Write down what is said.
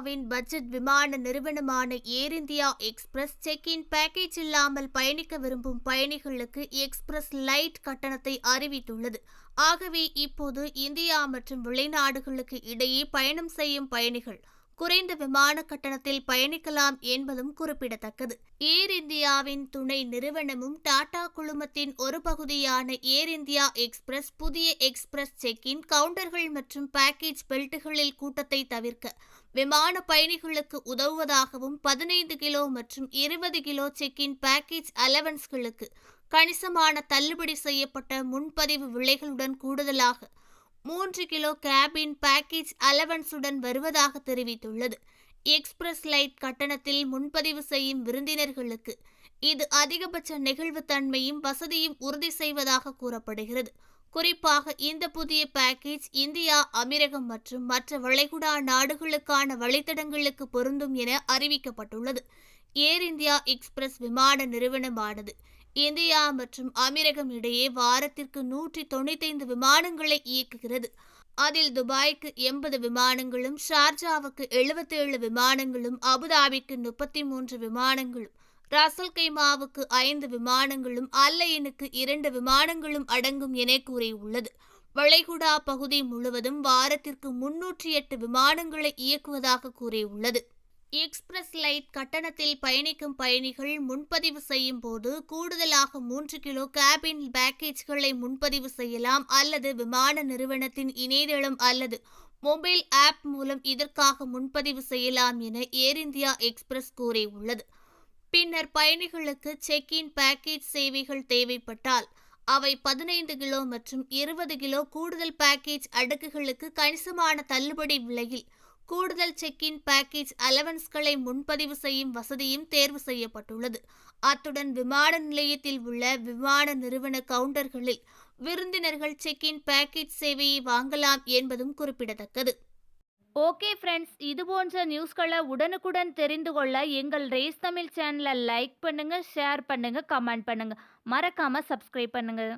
Budget விமான நிறுவனமான Air India Express check in baggage இல்லாமல் பயணிக்க விரும்பும் பயணிகளுக்கு எக்ஸ்பிரஸ் லைட் கட்டணத்தை அறிவித்துள்ளது. ஆகவே இப்போது இந்தியா மற்றும் வெளிநாடுகளுக்கு இடையே பயணம் செய்யும் பயணிகள் குறைந்த விமான கட்டணத்தில் பயணிக்கலாம் என்பதும் குறிப்பிடத்தக்கது. ஏர் இந்தியாவின் துணை நிறுவனமும் டாடா குழுமத்தின் ஒரு பகுதியான ஏர் இந்தியா எக்ஸ்பிரஸ் புதிய எக்ஸ்பிரஸ் செக்கின் கவுண்டர்கள் மற்றும் பேக்கேஜ் பெல்ட்டுகளில் கூட்டத்தை தவிர்க்க விமான பயணிகளுக்கு உதவுவதாகவும் பதினைந்து கிலோ மற்றும் இருபது கிலோ செக்கின் பேக்கேஜ் அலவன்ஸ்களுக்கு கணிசமான தள்ளுபடி செய்யப்பட்ட முன்பதிவு விலைகளுடன் கூடுதலாக மூன்று கிலோ கேபின் பேக்கேஜ் அலவன்ஸுடன் வருவதாக தெரிவித்துள்ளது. எக்ஸ்பிரஸ் லைட் கட்டணத்தில் முன்பதிவு செய்யும் விருந்தினர்களுக்கு இது அதிகபட்ச நெகிழ்வுத்தன்மையும் வசதியும் உறுதி செய்வதாக கூறப்படுகிறது. குறிப்பாக இந்த புதிய பேக்கேஜ் இந்தியா அமீரகம் மற்றும் மற்ற வளைகுடா நாடுகளுக்கான வழித்தடங்களுக்கு பொருந்தும் என அறிவிக்கப்பட்டுள்ளது. ஏர் இந்தியா எக்ஸ்பிரஸ் விமான நிறுவனமானது இந்தியா மற்றும் அமீரகம் இடையே வாரத்திற்கு நூற்றி தொண்ணூத்தைந்து விமானங்களை இயக்குகிறது. அதில் துபாய்க்கு எண்பது விமானங்களும் ஷார்ஜாவுக்கு எழுபத்தேழு விமானங்களும் அபுதாபிக்கு முப்பத்தி மூன்று விமானங்களும் ரசல் கைமாவுக்கு ஐந்து விமானங்களும் அல்லையனுக்கு இரண்டு விமானங்களும் அடங்கும் என கூறியுள்ளது. வளைகுடா பகுதி முழுவதும் வாரத்திற்கு முன்னூற்றி எட்டு விமானங்களை இயக்குவதாக கூறியுள்ளது. எக்ஸ்பிரஸ் லைட் கட்டணத்தில் பயணிக்கும் பயணிகள் முன்பதிவு செய்யும் போது கூடுதலாக மூன்று கிலோ கேபின் பேக்கேஜ்களை முன்பதிவு செய்யலாம் அல்லது விமான நிறுவனத்தின் இணையதளம் அல்லது மொபைல் ஆப் மூலம் இதற்காக முன்பதிவு செய்யலாம் என ஏர் இந்தியா எக்ஸ்பிரஸ் கூறியுள்ளது பின்னர் பயணிகளுக்கு செக் இன் பேக்கேஜ் சேவைகள் தேவைப்பட்டால் அவை பதினைந்து கிலோ மற்றும் இருபது கிலோ கூடுதல் பேக்கேஜ் அடுக்குகளுக்கு கணிசமான தள்ளுபடி விலையில் கூடுதல் செக்கின் பேக்கேஜ் அலவன்ஸ்களை முன்பதிவு செய்யும் வசதியும் தேர்வு செய்யப்பட்டுள்ளது. அத்துடன் விமான நிலையத்தில் உள்ள விமான நிறுவன கவுண்டர்களில் விருந்தினர்கள் செக்கின் பேக்கேஜ் சேவையை வாங்கலாம் என்பதும் குறிப்பிடத்தக்கது. ஓகே ஃப்ரெண்ட்ஸ் இது போன்ற நியூஸ்களை உடனுக்குடன் தெரிந்து கொள்ள எங்கள் ரேஸ் தமிழ் சேனலை லைக் பண்ணுங்கள் ஷேர் பண்ணுங்கள் கமெண்ட் பண்ணுங்கள் மறக்காமல் சப்ஸ்கிரைப் பண்ணுங்கள்